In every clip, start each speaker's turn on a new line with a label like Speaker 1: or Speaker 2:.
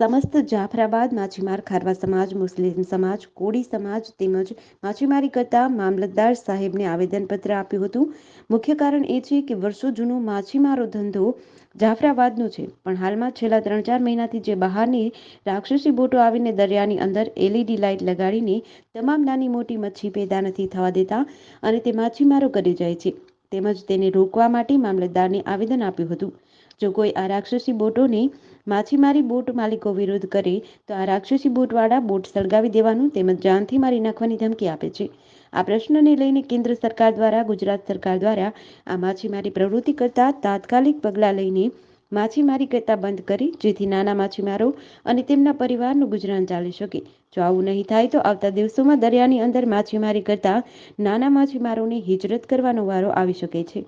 Speaker 1: સમસ્ત જાફરાબાદ, માછીમાર ખારવા સમાજ, મુસ્લિમ સમાજ કોળી સમાજ તેમજ માછીમારી કરતા મામલતદાર સાહેબને આવેદનપત્ર આપ્યું હતું. મુખ્ય કારણ એ છે કે વર્ષો જૂનો માછીમારો ધંધો જાફરાબાદનો છે. પણ હાલમાં છેલ્લા ત્રણ ચાર મહિનાથી જે બહારની રાક્ષસી બોટો આવીને દરિયાની અંદર એલઈડી લાઇટ લગાડીને તમામ નાની મોટી મચ્છી પેદા નથી થવા દેતા અને તે માછીમારો કરી જાય છે. તેમજ તેને રોકવા માટે મામલતદારને આવેદન આપ્યું હતું. જો કોઈ આ રાક્ષસી બોટોની માછીમારી બોટ માલિકો વિરોધ કરે, તો આ રાક્ષસી બોટવાળા બોટ સળગાવી દેવાનું તેમજ જાનથી મારી નાખવાની ધમકી આપે છે. આ પ્રશ્નને લઈને કેન્દ્ર સરકાર દ્વારા, ગુજરાત સરકાર દ્વારા આ માછીમારી પ્રવૃત્તિ કરતા તાત્કાલિક પગલાં લઈને માછીમારી કરતા બંધ કરી, જેથી નાના માછીમારો અને તેમના પરિવારનું ગુજરાન ચાલી શકે. જો આવું નહીં થાય, તો આવતા દિવસોમાં દરિયાની અંદર માછીમારી કરતા નાના માછીમારોને હિજરત કરવાનો વારો આવી શકે છે.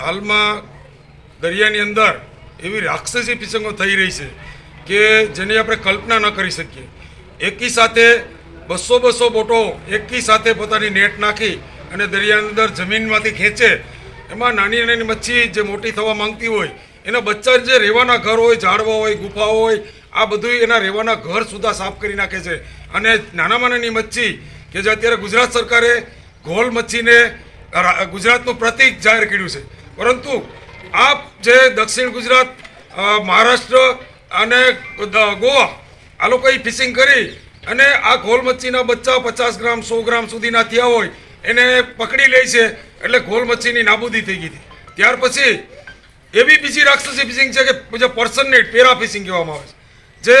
Speaker 2: હાલમાં દરિયાની અંદર એવી રાક્ષસી પિસંગો થઈ રહી છે કે જેની આપણે કલ્પના ન કરી શકીએ. એકી સાથે બસો બસો બોટો એકી સાથે પોતાની નેટ નાખી અને દરિયાની અંદર જમીનમાંથી ખેંચે. એમાં નાની નાની મચ્છી જે મોટી થવા માંગતી હોય, એના બચ્ચા જે રહેવાના ઘર હોય, ઝાડવા હોય ગુફાઓ હોય, આ બધું એના રહેવાના ઘર સુધા સાફ કરી નાખે છે. અને નાનામાં નાની મચ્છી કે જે અત્યારે ગુજરાત સરકારે ગોલ મચ્છીને ગુજરાતનું પ્રતિક જાહેર કર્યું છે. પરંતુ આ જે દક્ષિણ ગુજરાત મહારાષ્ટ્ર અને ગોવા આ લોકોએ ફિશિંગ કરી અને આ ગોલ મચ્છીના બચ્ચા પચાસ ગ્રામ, સો ગ્રામ સુધીના થયા હોય, એને પકડી લે છે એટલે ગોલ મચ્છીની નાબૂદી થઈ ગઈ હતી. ત્યાર પછી એવી બીજી રાક્ષસી ફિશિંગ છે કે જે પર્સન નેટ પેરા ફિશિંગ કહેવામાં આવે છે. જે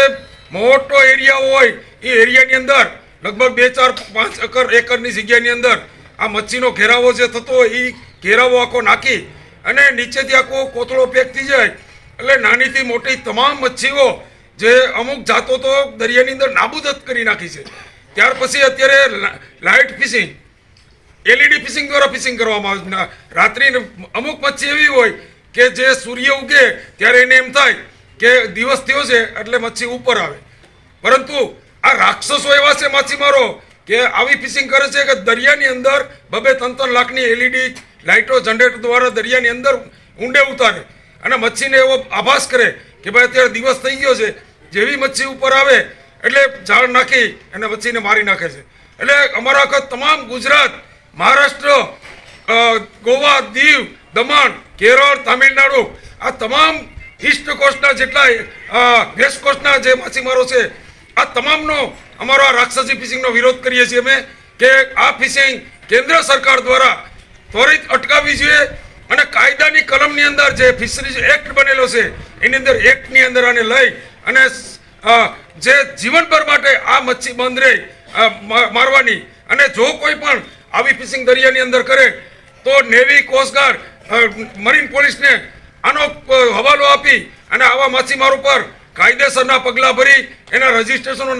Speaker 2: મોટો એરિયા હોય, એ એરિયાની અંદર લગભગ બે, ચાર, પાંચ એકર, એકરની જગ્યાની અંદર આ મચ્છીનો ઘેરાવો જે થતો હોય એ ઘેરાવો આખો નાખી અને નીચેથી આખો કોથળો પેક થઈ જાય. એટલે નાનીથી મોટી તમામ મચ્છીઓ જે અમુક જાતો તો દરિયાની અંદર નાબૂદ જ કરી નાખી છે. ત્યાર પછી અત્યારે લાઇટ ફિશિંગ, એલઈડી ફિશિંગ દ્વારા ફિશિંગ કરવામાં આવે રાત્રિ અમુક મચ્છી એવી હોય કે જે સૂર્ય ઉગે ત્યારે એને એમ થાય કે દિવસ થયો છે એટલે મચ્છી ઉપર આવે. પરંતુ આ રાક્ષસો એવા છે માછીમારો કે આવી ફિશિંગ કરે છે કે દરિયાની અંદર બબે ત્રણ ત્રણ લાખની એલઈડી લાઇટો જનરેટર દ્વારા દરિયાની અંદર ઊંડે ઉતારે. અને મચ્છીને એવો આભાસ કરે કે ભાઈ અત્યારે દિવસ થઈ ગયો છે, જેવી મચ્છી ઉપર આવે એટલે ઝાડ નાખી અને મચ્છીને મારી નાખે છે. એટલે અમારા આખા તમામ ગુજરાત, મહારાષ્ટ્ર ગોવા, દીવ, દમણ, કેરળ, તામિલનાડુ, આ તમામ ઈસ્ટ કોસ્ટના જેટલા વેસ્ટ કોસ્ટના જે માછીમારો છે, આ તમામનો અમારો આ રાક્ષસી ફિશિંગનો વિરોધ કરીએ છીએ અમે કે આ ફિશિંગ કેન્દ્ર સરકાર દ્વારા ત્વરિત અટકાવવી જોઈએ અને કાયદાની કલમની અંદર જે ફિશરીઝ એક્ટ બનેલો છે, એની અંદર એક્ટની અંદર આને લઈ અને જે જીવનભર માટે આ મચ્છી બંધ રહે મારવાની અને જો કોઈ પણ આવી ફિશિંગ દરિયાની અંદર કરે, તો નેવી કોસ્ટગાર્ડ મરીન પોલીસને આનો હવાલો આપી અને આવા માછીમારો પર કાયદેસરના પગલાં ભરી એના રજીસ્ટ્રેશનો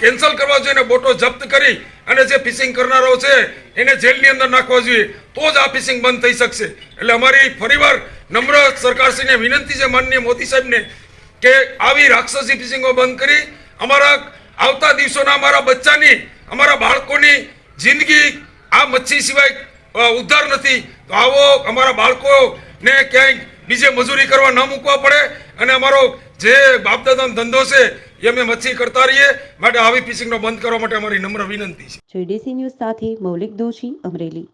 Speaker 2: કેન્સલ કરવા જોઈએ અને બોટો જપ્ત કરી અને જે ફિશિંગ કરનારાઓ છે એને જેલની અંદર નાખવા જોઈએ. તો જ આ ફિશિંગ બંધ થઈ શકશે. એટલે અમારી ફરીવાર નમ્ર સરકારશ્રીને વિનંતી છે, માનનીય મોદી સાહેબને, કે આવી રાક્ષસી ફિશિંગો બંધ કરી અમારા આવતા દિવસોના અમારા બચ્ચાની, અમારા બાળકોની જિંદગી આ મચ્છી સિવાય ઉદ્ધાર નથી. તો આવો અમારા બાળકોને ક્યાંય બીજે મજૂરી કરવા ન મૂકવા પડે અને અમારો જે બાપદાદાનો ધંધો છે, એ અમે મચ્છી કરતા રહીએ. માટે આવી ફિશિંગનો બંધ કરવા માટે અમારી નમ્ર વિનંતી છે.
Speaker 1: જેડીસી ન્યૂઝ સાથે મૌલિક દોશી અમરેલી.